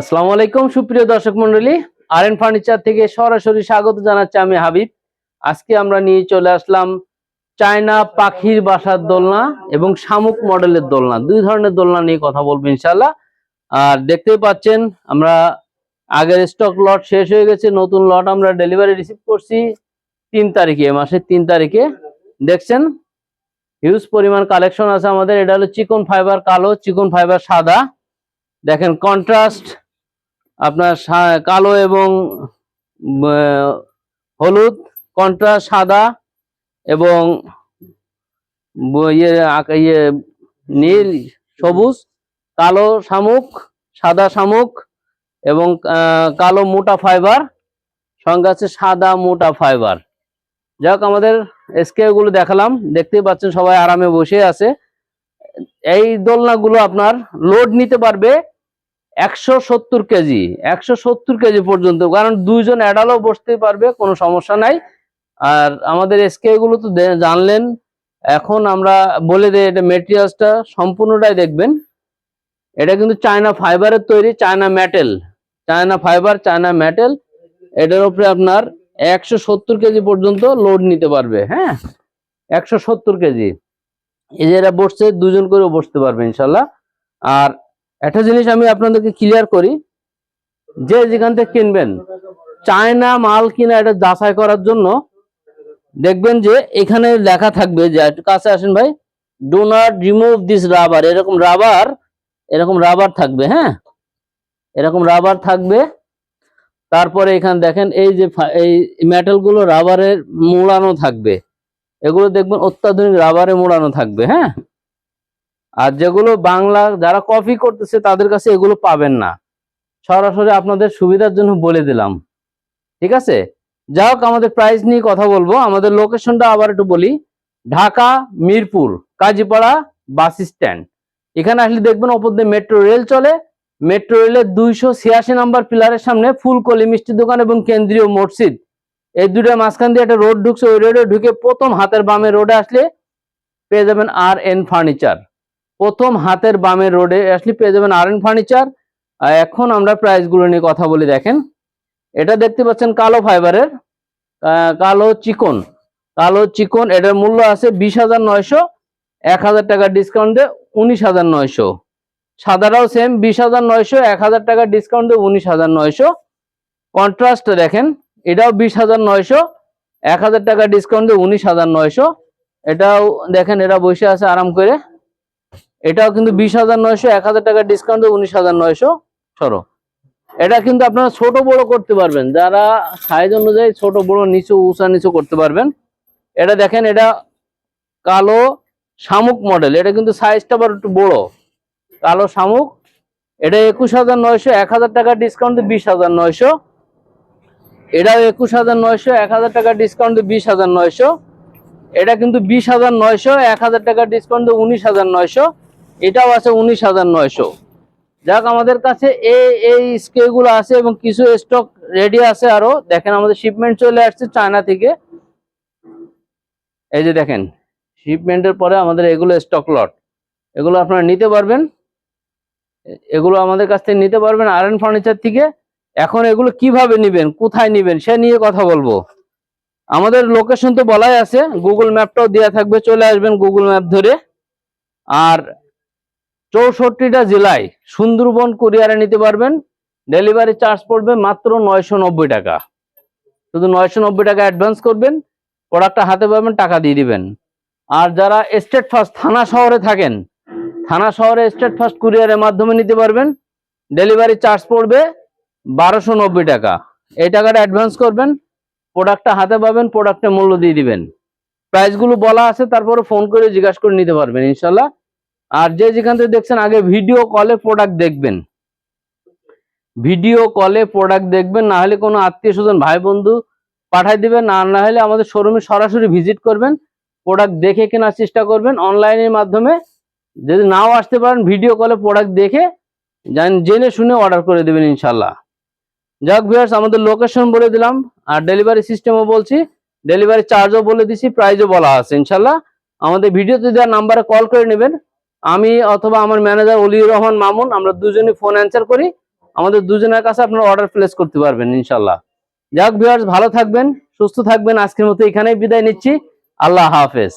আসসালামু আলাইকুম, সুপ্রিয় দর্শক মন্ডলী আর এন ফার্নিচার থেকে সরাসরি স্বাগত জানাচ্ছি আমি হাবিব। আজকে আমরা নিয়ে চলে আসলাম চায়না পাখির বাসার দোলনা এবং শামুক মডেলের দোলনা। দুই ধরনের দোলনা নিয়ে কথা বলব ইনশাল্লাহ আর দেখতেই পাচ্ছেন, আমরা আগের স্টক লট শেষ হয়ে গেছে, নতুন লট আমরা ডেলিভারি রিসিভ করছি তিন তারিখে, মাসের তিন তারিখে। দেখছেন হিউজ পরিমাণ কালেকশন আছে আমাদের। এটা হলো চিকন ফাইবার কালো চিকন ফাইবার সাদা। দেখেন কন্ট্রাস্ট আপনার কালো এবং হলুদ কন্ট্রাস্ট সাদা এবং ইয়ে ইয়ে নীল, সবুজ, কালো শামুক, সাদা শামুক এবং কালো মোটা ফাইবার সঙ্গে আছে সাদা মোটা ফাইবার যাক, আমাদের স্কেলগুলো দেখালাম, দেখতেই পাচ্ছেন সবাই আরামে বসে আছে। এই দোলনাগুলো আপনার লোড নিতে পারবে একশো সত্তর কেজি, একশো সত্তর কেজি পর্যন্ত, কারণ দুইজন অ্যাডালও বসতে পারবে, কোনো সমস্যা নাই। আর আমাদের এসকে গুলো তো জানলেন, এখন আমরা বলে দিই এটা মেটেরিয়ালসটা সম্পূর্ণটাই দেখবেন। এটা কিন্তু চায়না ফাইবারের তৈরি China metal China fiber China metal এটার উপরে আপনার একশো সত্তর কেজি পর্যন্ত লোড নিতে পারবে হ্যাঁ? একশো সত্তর কেজি। এই যে এরা বসছে, দুজন করেও বসতে পারবে, ইনশাল্লাহ। আর একটা জিনিস আমি আপনাদেরকে ক্লিয়ার করি, যে যেখান থেকে কিনবেন, চায়না মাল কিনা এটা যাচাই করার জন্য, দেখবেন যে এখানে লেখা থাকবে যে কাছে আসেন ভাই do not remove this rubber এরকম রাবার এরকম রাবার থাকবে হ্যাঁ? এরকম রাবার থাকবে। তারপরে এখানে দেখেন এই যে এই মেটালগুলো রাবারের মোড়ানো থাকবে। এগুলো দেখবেন অত্যাধুনিক রাবারে মোড়ানো থাকবে হ্যাঁ? আর যেগুলো বাংলা যারা কপি করতেছে তাদের কাছে এগুলো পাবেন না। সরাসরি আপনাদের সুবিধার জন্য বলে দিলাম। ঠিক আছে? যাই হোক, আমাদের প্রাইস নিয়ে কথা বলব। আমাদের লোকেশনটা আবার একটু বলি। ঢাকা, মিরপুর, কাজীপাড়া বাস স্ট্যান্ড এখানে আসলে দেখবেন ওপর দিয়ে মেট্রো রেল চলে। মেট্রো রেলের দুইশো ছিয়াশি নাম্বার পিলারের সামনে ফুলকলি মিষ্টি দোকান এবং কেন্দ্রীয় মসজিদ। এই দুটোর মাঝখান দিয়ে একটা রোড ঢুকছে। ওই রোডে ঢুকে প্রথম হাতের বামে রোডে আসলে পেয়ে যাবেন আর এন ফার্নিচার প্রথম হাতের বামের রোডে আসলে পেয়ে যাবেন আর এন ফার্নিচার এখন আমরা প্রাইসগুলো নিয়ে কথা বলি, দেখেন। এটা দেখতে পাচ্ছেন কালো ফাইবারের কালো চিকন। কালো চিকন, এটার মূল্য আছে বিশ হাজার নয়শো, এক হাজার টাকা ডিসকাউন্ট দিয়ে উনিশ হাজার নয়শো। সাদাটাও সেম বিশ হাজার নয়শো, এক হাজার টাকার ডিসকাউন্ট দিয়ে উনিশ হাজার নয়শো। কন্ট্রাস্ট দেখেন, এটাও বিশ হাজার নয়শো, এক হাজার টাকা ডিসকাউন্ট দিয়ে উনিশ হাজার নয়শো। এটাও দেখেন, এরা বসে আছে আরাম করে। এটাও কিন্তু বিশ হাজার নয়শো, এক হাজার টাকা ডিসকাউন্ট উনিশ হাজার নয়শো, সরো। এটা কিন্তু আপনারা ছোট বড় করতে পারবেন। যারা সাইজ অনুযায়ী ছোট, বড়, নিচু, উঁচা, নিচু করতে পারবেন। এটা দেখেন, এটা কালো শামুক মডেল এটা কিন্তু সাইজটা আবার একটু বড়। কালো শামুক। এটা একুশ হাজার নয়শো, এক হাজার টাকা ডিসকাউন্ট বিশ হাজার নয়শো। এটাও একুশ হাজার নয়শো, এক হাজার টাকা ডিসকাউন্ট বিশ হাজার নয়শো। এটা কিন্তু বিশ হাজার নয়শো, এক হাজার টাকা ডিসকাউন্ট উনিশ হাজার নয়শো। এটাও আছে উনিশ হাজার নয়শো। যাক, আমাদের কাছে এই এই স্কেলগুলো আছে এবং কিছু স্টক রেডি আছে আরও। দেখেন, আমাদের শিপমেন্ট চলে আসছে চায়না থেকে। এই যে দেখেন শিপমেন্টের পরে আমাদের এগুলো স্টক লট এগুলো আপনারা নিতে পারবেন। এগুলো আমাদের কাছ থেকে নিতে পারবেন আর এন ফার্নিচার থেকে। এখন এগুলো কীভাবে নিবেন, কোথায় নিবেন, সে নিয়ে কথা বলব। আমাদের লোকেশন তো বলাই আছে গুগল ম্যাপটাও দেওয়া থাকবে, চলে আসবেন গুগল ম্যাপ ধরে। আর চৌষট্টিটা জেলায় সুন্দরবন কুরিয়ারে নিতে পারবেন। ডেলিভারি চার্জ পড়বে মাত্র নয়শো নব্বই টাকা। শুধু নয়শো নব্বই টাকা অ্যাডভান্স করবেন প্রোডাক্টটা হাতে পাবেন, টাকা দিয়ে দিবেন। আর যারা স্টেট ফার্স্ট থানা শহরে থাকেন, থানা শহরে স্টেট ফার্স্ট কুরিয়ারের মাধ্যমে নিতে পারবেন। ডেলিভারি চার্জ পড়বে বারোশো নব্বই টাকা। এই টাকাটা অ্যাডভান্স করবেন প্রোডাক্টটা হাতে পাবেন প্রোডাক্টের মূল্য দিয়ে দিবেন। প্রাইসগুলো বলা আছে, তারপরে ফোন করে জিজ্ঞাসা করে নিতে পারবেন ইনশাল্লাহ আর যে যেখান থেকে দেখছেন, আগে ভিডিও কলে প্রোডাক্ট দেখবেন। ভিডিও কলে প্রোডাক্ট দেখবেন, না হলে কোনো আত্মীয় স্বজন, ভাই বন্ধু পাঠাই দিবেন, আর না হলে আমাদের শোরুমে সরাসরি ভিজিট করবেন প্রোডাক্ট দেখে কেনার চেষ্টা করবেন অনলাইনের মাধ্যমে। যদি নাও আসতে পারেন ভিডিও কলে প্রোডাক্ট দেখে জান- শুনে অর্ডার করে দেবেন ইনশাল্লাহ যাক ভিউয়ার্স আমাদের লোকেশন বলে দিলাম, আর ডেলিভারি সিস্টেমও বলছি ডেলিভারি চার্জও বলে দিছি প্রাইজও বলা আছে ইনশাল্লাহ আমাদের ভিডিওতে দেওয়ার নাম্বারে কল করে নেবেন। আমি অথবা আমার ম্যানেজার অলিউর রহমান মামুন, আমরা দুজনে ফোন অ্যান্সার করি। আমাদের দুজনের কাছে আপনারা অর্ডার প্লেস করতে পারবেন ইনশাল্লাহ যাক ভিউয়ার্স ভালো থাকবেন, সুস্থ থাকবেন। আজকের মতো এখানেই বিদায় নিচ্ছি। আল্লাহ হাফেজ।